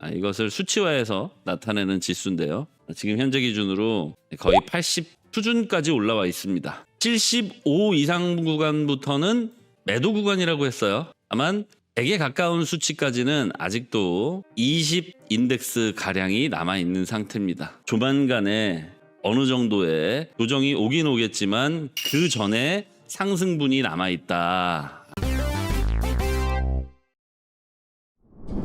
아, 이것을 수치화해서 나타내는 지수인데요. 지금 현재 기준으로 거의 80 수준까지 올라와 있습니다. 75 이상 구간부터는 매도 구간이라고 했어요. 다만 100에 가까운 수치까지는 아직도 20 인덱스 가량이 남아 있는 상태입니다. 조만간에 어느 정도의 조정이 오긴 오겠지만 그 전에 상승분이 남아 있다.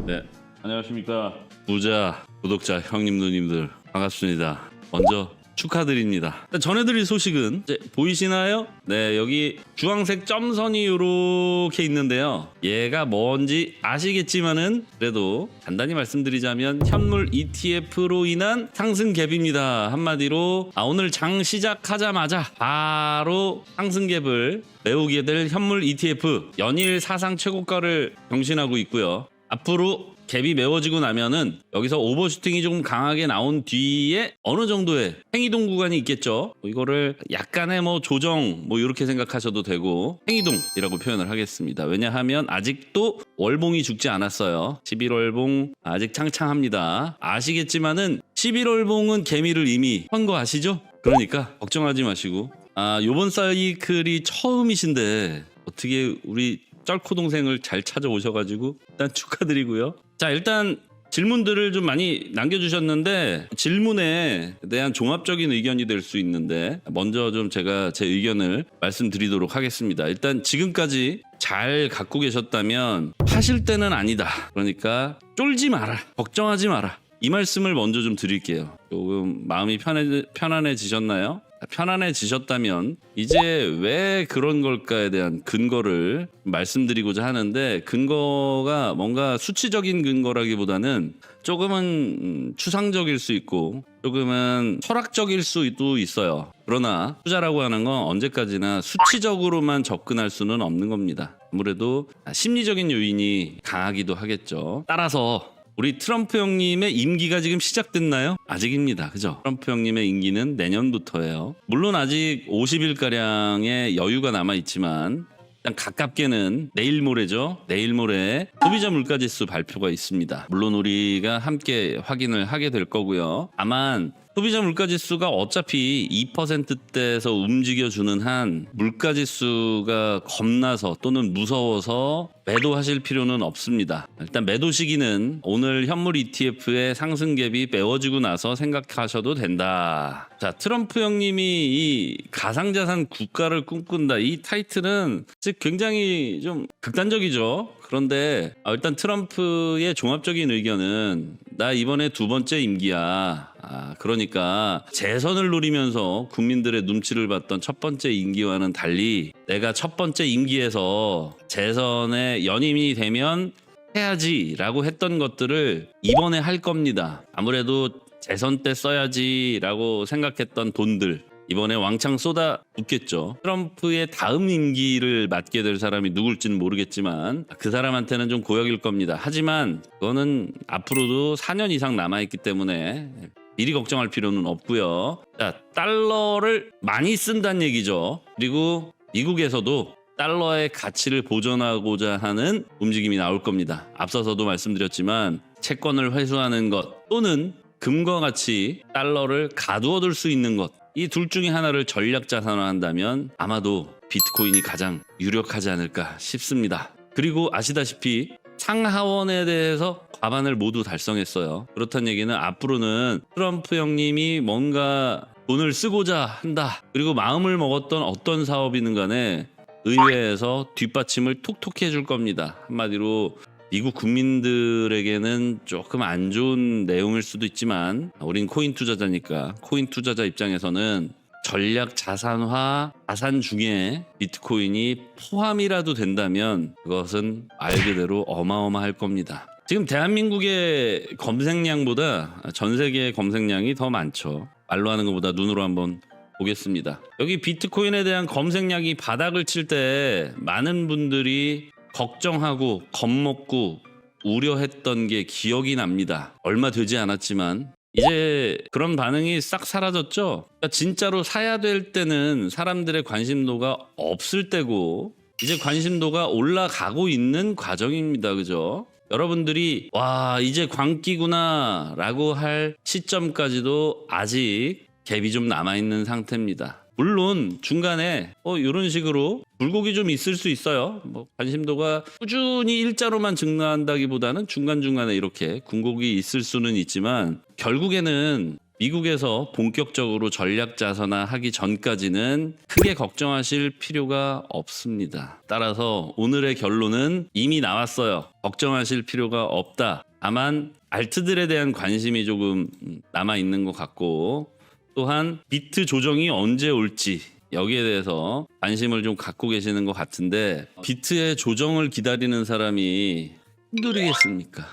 네, 안녕하십니까 부자 구독자 형님 누님들 반갑습니다. 먼저 축하드립니다. 전해드릴 소식은 이제 보이시나요? 네, 여기 주황색 점선이 이렇게 있는데요. 얘가 뭔지 아시겠지만은 그래도 간단히 말씀드리자면 현물 ETF로 인한 상승 갭입니다. 한마디로 아, 오늘 장 시작하자마자 바로 상승 갭을 메우게 될 현물 ETF 연일 사상 최고가를 경신하고 있고요. 앞으로 갭이 메워지고 나면은 여기서 오버슈팅이 조금 강하게 나온 뒤에 어느 정도의 행이동 구간이 있겠죠. 이거를 약간의 뭐 조정 뭐 이렇게 생각하셔도 되고 행이동이라고 표현을 하겠습니다. 왜냐하면 아직도 월봉이 죽지 않았어요. 11월봉 아직 창창합니다. 아시겠지만은 11월봉은 개미를 이미 한거 아시죠? 그러니까 걱정하지 마시고 아 요번 사이클이 처음이신데 어떻게 우리 쩔코 동생을 잘 찾아오셔가지고 일단 축하드리고요. 자 일단 질문들을 좀 많이 남겨주셨는데 질문에 대한 종합적인 의견이 될 수 있는데 먼저 좀 제가 제 의견을 말씀드리도록 하겠습니다. 일단 지금까지 잘 갖고 계셨다면 하실 때는 아니다. 그러니까 쫄지 마라. 걱정하지 마라. 이 말씀을 먼저 좀 드릴게요. 조금 마음이 편해, 편안해지셨나요? 편안해지셨다면 이제 왜 그런 걸까에 대한 근거를 말씀드리고자 하는데 근거가 뭔가 수치적인 근거라기보다는 조금은 음, 추상적일 수 있고 조금은 철학적일 수도 있어요. 그러나 투자라고 하는 건 언제까지나 수치적으로만 접근할 수는 없는 겁니다. 아무래도 심리적인 요인이 강하기도 하겠죠. 따라서 우리 트럼프 형님의 임기가 지금 시작됐나요? 아직입니다. 그죠? 트럼프 형님의 임기는 내년부터예요. 물론 아직 50일가량의 여유가 남아있지만 일단 가깝게는 내일 모레죠. 내일 모레 소비자 물가지수 발표가 있습니다. 물론 우리가 함께 확인을 하게 될 거고요. 다만 소비자 물가지수가 어차피 2%대에서 움직여주는 한 물가지수가 겁나서 또는 무서워서 매도하실 필요는 없습니다. 일단 매도 시기는 오늘 현물 ETF의 상승 갭이 메워지고 나서 생각하셔도 된다. 자, 트럼프 형님이 이 가상자산 국가를 꿈꾼다. 이 타이틀은 즉 굉장히 좀 극단적이죠. 그런데 아, 일단 트럼프의 종합적인 의견은 나 이번에 두 번째 임기야. 아, 그러니까 재선을 노리면서 국민들의 눈치를 봤던 첫 번째 임기와는 달리 내가 첫 번째 임기에서 재선에 연임이 되면 해야지라고 했던 것들을 이번에 할 겁니다. 아무래도 재선 때 써야지라고 생각했던 돈들 이번에 왕창 쏟아 붓겠죠. 트럼프의 다음 임기를 맡게 될 사람이 누굴지는 모르겠지만 그 사람한테는 좀 고역일 겁니다. 하지만 그거는 앞으로도 4년 이상 남아있기 때문에 미리 걱정할 필요는 없고요. 자, 달러를 많이 쓴다는 얘기죠. 그리고 미국에서도 달러의 가치를 보존하고자 하는 움직임이 나올 겁니다. 앞서서도 말씀드렸지만 채권을 회수하는 것 또는 금과 같이 달러를 가두어둘 수 있는 것. 이 둘 중에 하나를 전략 자산화 한다면 아마도 비트코인이 가장 유력하지 않을까 싶습니다. 그리고 아시다시피 상하원에 대해서 과반을 모두 달성했어요. 그렇다는 얘기는 앞으로는 트럼프 형님이 뭔가 돈을 쓰고자 한다. 그리고 마음을 먹었던 어떤 사업이든 간에 의회에서 뒷받침을 톡톡히 해줄 겁니다. 한마디로 미국 국민들에게는 조금 안 좋은 내용일 수도 있지만 우린 코인 투자자니까 코인 투자자 입장에서는 전략 자산화 자산 중에 비트코인이 포함이라도 된다면 그것은 말 그대로 어마어마할 겁니다. 지금 대한민국의 검색량보다 전 세계의 검색량이 더 많죠. 말로 하는 것보다 눈으로 한번 보겠습니다. 여기 비트코인에 대한 검색량이 바닥을 칠 때 많은 분들이 걱정하고 겁먹고 우려했던 게 기억이 납니다. 얼마 되지 않았지만 이제 그런 반응이 싹 사라졌죠. 그러니까 진짜로 사야 될 때는 사람들의 관심도가 없을 때고 이제 관심도가 올라가고 있는 과정입니다. 그죠? 여러분들이 와 이제 광기구나 라고 할 시점까지도 아직 갭이 좀 남아 있는 상태입니다. 물론 중간에 어 이런 식으로 굴곡이 좀 있을 수 있어요. 뭐 관심도가 꾸준히 일자로만 증가한다기보다는 중간 중간에 이렇게 굴곡이 있을 수는 있지만 결국에는 미국에서 본격적으로 전략 자선화하기 전까지는 크게 걱정하실 필요가 없습니다. 따라서 오늘의 결론은 이미 나왔어요. 걱정하실 필요가 없다. 다만 알트들에 대한 관심이 조금 남아 있는 것 같고 또한 비트 조정이 언제 올지 여기에 대해서 관심을 좀 갖고 계시는 것 같은데 비트의 조정을 기다리는 사람이 힘들겠습니까?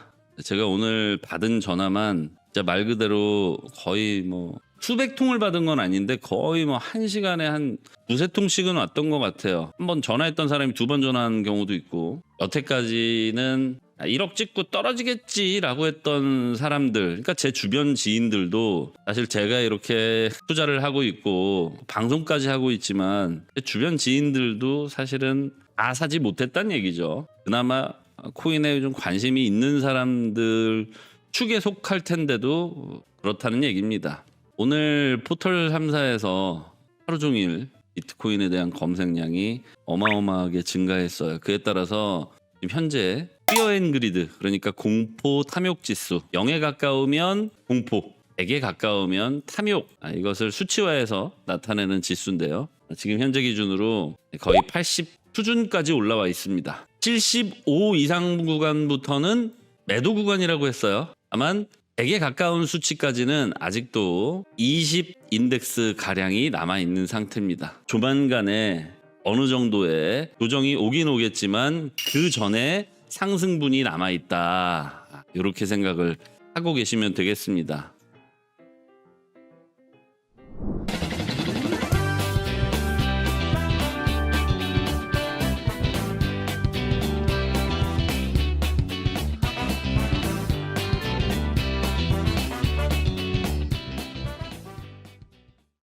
제가 오늘 받은 전화만 진짜 말 그대로 거의 뭐 수백 통을 받은 건 아닌데 거의 뭐 한 시간에 한 두세 통씩은 왔던 것 같아요. 한 번 전화했던 사람이 두 번 전화한 경우도 있고 여태까지는 1억 찍고 떨어지겠지라고 했던 사람들, 그러니까 제 주변 지인들도 사실 제가 이렇게 투자를 하고 있고 방송까지 하고 있지만 제 주변 지인들도 사실은 다 사지 못했단 얘기죠. 그나마 코인에 좀 관심이 있는 사람들 축에 속할 텐데도 그렇다는 얘기입니다. 오늘 포털 3사에서 하루 종일 비트코인에 대한 검색량이 어마어마하게 증가했어요. 그에 따라서 지금 현재 피어 앤 그리드 그러니까 공포 탐욕 지수 0에 가까우면 공포 100에 가까우면 탐욕 아, 이것을 수치화해서 나타내는 지수인데요. 지금 현재 기준으로 거의 80 수준까지 올라와 있습니다. 75 이상 구간부터는 매도 구간이라고 했어요. 다만 100에 가까운 수치까지는 아직도 20 인덱스 가량이 남아 있는 상태입니다. 조만간에 어느 정도의 조정이 오긴 오겠지만 그 전에 상승분이 남아 있다. 이렇게 생각을 하고 계시면 되겠습니다.